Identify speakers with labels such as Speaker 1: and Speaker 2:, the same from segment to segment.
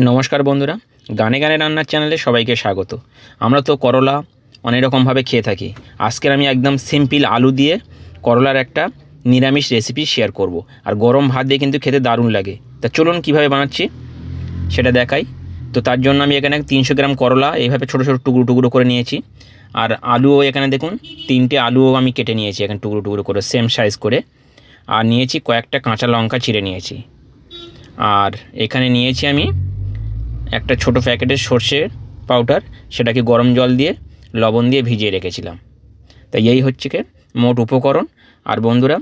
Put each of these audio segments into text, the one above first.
Speaker 1: নমস্কার বন্ধুরা, গানে গানে রান্নার চ্যানেলে সবাইকে স্বাগত। আমরা তো করলা অনেক রকমভাবে খেয়ে থাকি। আজকের আমি একদম সিম্পল আলু দিয়ে করলার একটা নিরামিষ রেসিপি শেয়ার করব। আর গরম ভাত দিয়ে কিন্তু খেতে দারুণ লাগে। তা চলুন কীভাবে বানাচ্ছি, সেটা দেখাই। তো তার জন্য আমি এখানে তিনশো গ্রাম করলা এইভাবে ছোটো ছোটো টুকরো টুকরো করে নিয়েছি। আর আলুও এখানে দেখুন, তিনটে আলুও আমি কেটে নিয়েছি এখানে টুকরো টুকরো করে সেম সাইজ করে। আর নিয়েছি কয়েকটা কাঁচা লঙ্কা চিড়ে নিয়েছি। আর এখানে নিয়েছি আমি একটা ছোট প্যাকেটের সর্ষের পাউডার সেটাকে গরম জল দিয়ে লবণ দিয়ে ভিজিয়ে রেখেছিলাম। তাই এই হচ্ছে কি মোট উপকরণ। আর বন্ধুরা,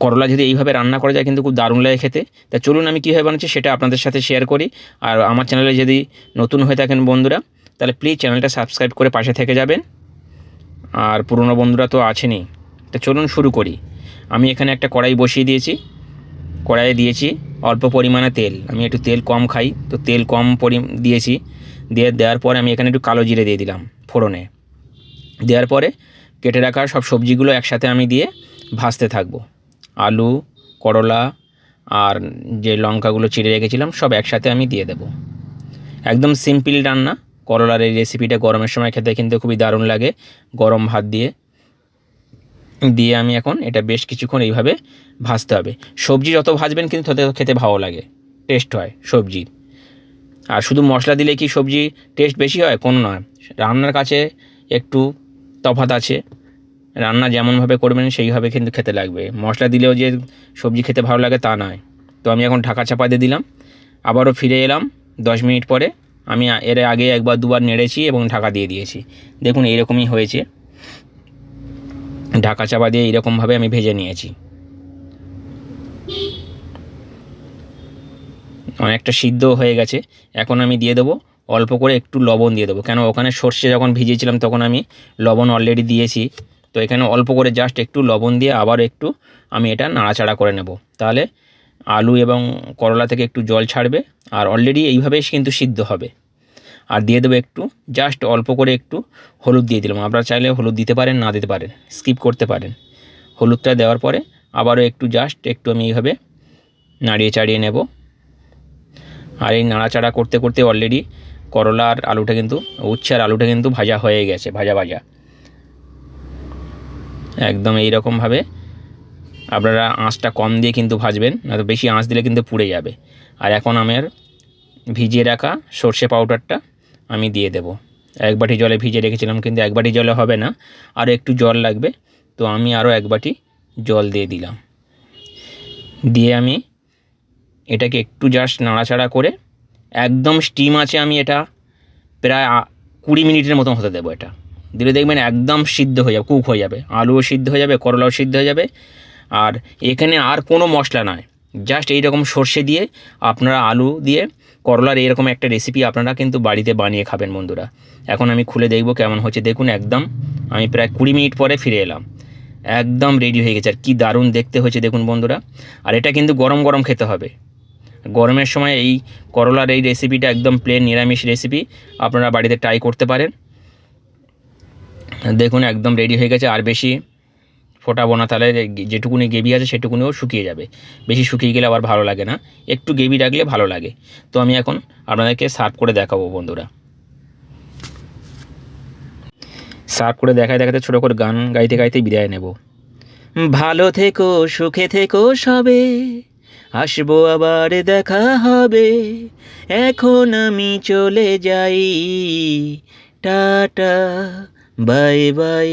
Speaker 1: করলা যদি এইভাবে রান্না করা যায় কিন্তু খুব দারুণ লাগে খেতে। তা চলুন আমি কীভাবে বানাচ্ছি সেটা আপনাদের সাথে শেয়ার করি। আর আমার চ্যানেলে যদি নতুন হয়ে থাকেন বন্ধুরা, তাহলে প্লিজ চ্যানেলটা সাবস্ক্রাইব করে পাশে থেকে যাবেন। আর পুরনো বন্ধুরা তো আছেনই। তা চলুন শুরু করি। আমি এখানে একটা কড়াই বসিয়ে দিয়েছি। কড়াইয়ে দিয়েছি, অল্প পরিমাণে তেল। আমি একটু তেল কম খাই, তো তেল কম পরি, দিয়েছি। দিয়ে দেওয়ার পরে আমি এখানে একটু কালো জিরে দিয়ে দিলাম ফোড়নে। দেওয়ার পরে কেটে রাখা সব সবজিগুলো একসাথে আমি দিয়ে ভাজতে থাকব। আলু, করলা আর যে লঙ্কাগুলো চিড়ে রেখেছিলাম, সব একসাথে আমি দিয়ে দেবো। একদম সিম্পল রান্না। করলার এই রেসিপিটা গরমের সময় খেতে কিন্তু খুবই দারুণ লাগে। গরম ভাত দিয়ে দিয়ে আমি এখন এটা বেশ কিছুক্ষণ এইভাবে ভাজতে হবে। সবজি যত ভাজবেন কিন্তু তত খেতে ভালো লাগে। টেস্ট হয় সবজির আর শুধু মশলা দিলে কি সবজি টেস্ট বেশি হয়? কোনো নয়। রান্নার কাছে একটু তফাত আছে। রান্না যেমনভাবে করবেন সেইভাবে কিন্তু খেতে লাগবে। মশলা দিলেও যে সবজি খেতে ভালো লাগে তা নয়। তো আমি এখন ঢাকা চাপা দিয়ে দিলাম। আবারও ফিরে এলাম দশ মিনিট পরে। আমি এর আগে একবার দুবার নেড়েছি এবং ঢাকা দিয়ে দিয়েছি। দেখুন এইরকমই হয়েছে। ঢাকা চাপা দিয়ে এরকমভাবে আমি ভেজে নিয়েছি। অনেকটা সিদ্ধ হয়ে গেছে। এখন আমি দিয়ে দেবো, অল্প করে একটু লবণ দিয়ে দেবো। কেন ওখানে সর্ষে যখন ভিজিয়েছিলাম তখন আমি লবণ অলরেডি দিয়েছি। তো এখানে অল্প করে জাস্ট একটু লবণ দিয়ে আবার একটু আমি এটা নাড়াচাড়া করে নেব। তাহলে আলু এবং করলা থেকে একটু জল ছাড়বে। আর অলরেডি এইভাবেই কিন্তু সিদ্ধ হবে। আর দিয়ে দেবো একটু জাস্ট অল্প করে একটু হলুদ দিয়ে দিলাম। আপনারা চাইলে হলুদ দিতে পারেন, না দিতে পারেন স্কিপ করতে পারেন। হলুদটা দেওয়ার পরে আবারও একটু জাস্ট একটু আমি এইভাবে নাড়িয়ে চাড়িয়ে নেব। আর এই নাড়াচাড়া করতে করতে অলরেডি করলা আর আলুটা কিন্তু, উচ্ছে আর আলুটা কিন্তু ভাজা হয়ে গেছে, ভাজা ভাজা। একদম এই রকমভাবে আপনারা আঁচটা কম দিয়ে কিন্তু ভাজবেন, না তো বেশি আঁচ দিলে কিন্তু পুড়ে যাবে। আর এখন আমার ভিজিয়ে রাখা সর্ষে পাউডারটা আমি দিয়ে দেব। এক বাটি জলে ভিজে রেখেছিলাম, কিন্তু এক বাটি জলে হবে না। আরও একটু জল লাগবে, তো আমি আরও এক বাটি জল দিয়ে দিলাম। দিয়ে আমি এটাকে একটু জাস্ট নাড়াচাড়া করে, একদম স্টিম আছে আমি এটা প্রায় কুড়ি মিনিটের মতন হতে দেবো এটা। দিলে দেখবেন একদম সিদ্ধ হয়ে যাবে কুক হয়ে যাবে। আলুও সিদ্ধ হয়ে যাবে, করলাও সিদ্ধ হয়ে যাবে। আর এখানে আর কোনো মশলা নয়। জাস্ট এইরকম সর্ষে দিয়ে, আপনারা আলু দিয়ে, করলার এরকম একটা রেসিপি আপনারা কিন্তু বাড়িতে বানিয়ে খাবেন বন্ধুরা। এখন আমি খুলে দেখব কেমন হচ্ছে। দেখুন একদম, আমি প্রায় কুড়ি মিনিট পরে ফিরে এলাম। একদম রেডি হয়ে গেছে। আর কী দারুণ দেখতে হয়েছে দেখুন বন্ধুরা। আর এটা কিন্তু গরম গরম খেতে হবে। গরমের সময় এই করলার এই রেসিপিটা একদম প্লেন নিরামিষ রেসিপি আপনারা বাড়িতে ট্রাই করতে পারেন। দেখুন একদম রেডি হয়ে গেছে। আর বেশি ফোটাবো না, তাহলে যেটুকুনি গ্রেভি আছে সেটুকুনিও শুকিয়ে যাবে। বেশি শুকিয়ে গেলে আবার ভালো লাগে না। একটু গ্রেভি রাখলে ভালো লাগে। তো আমি এখন আপনাদেরকে সার্ভ করে দেখাবো বন্ধুরা। সার্ভ করে দেখায় দেখাতে ছোটো করে গান গাইতে গাইতে বিদায় নেব। ভালো থেকো, সুখে থেকো সবে। আসব আবার দেখা হবে। এখন আমি চলে যাই। Tata, bye bye.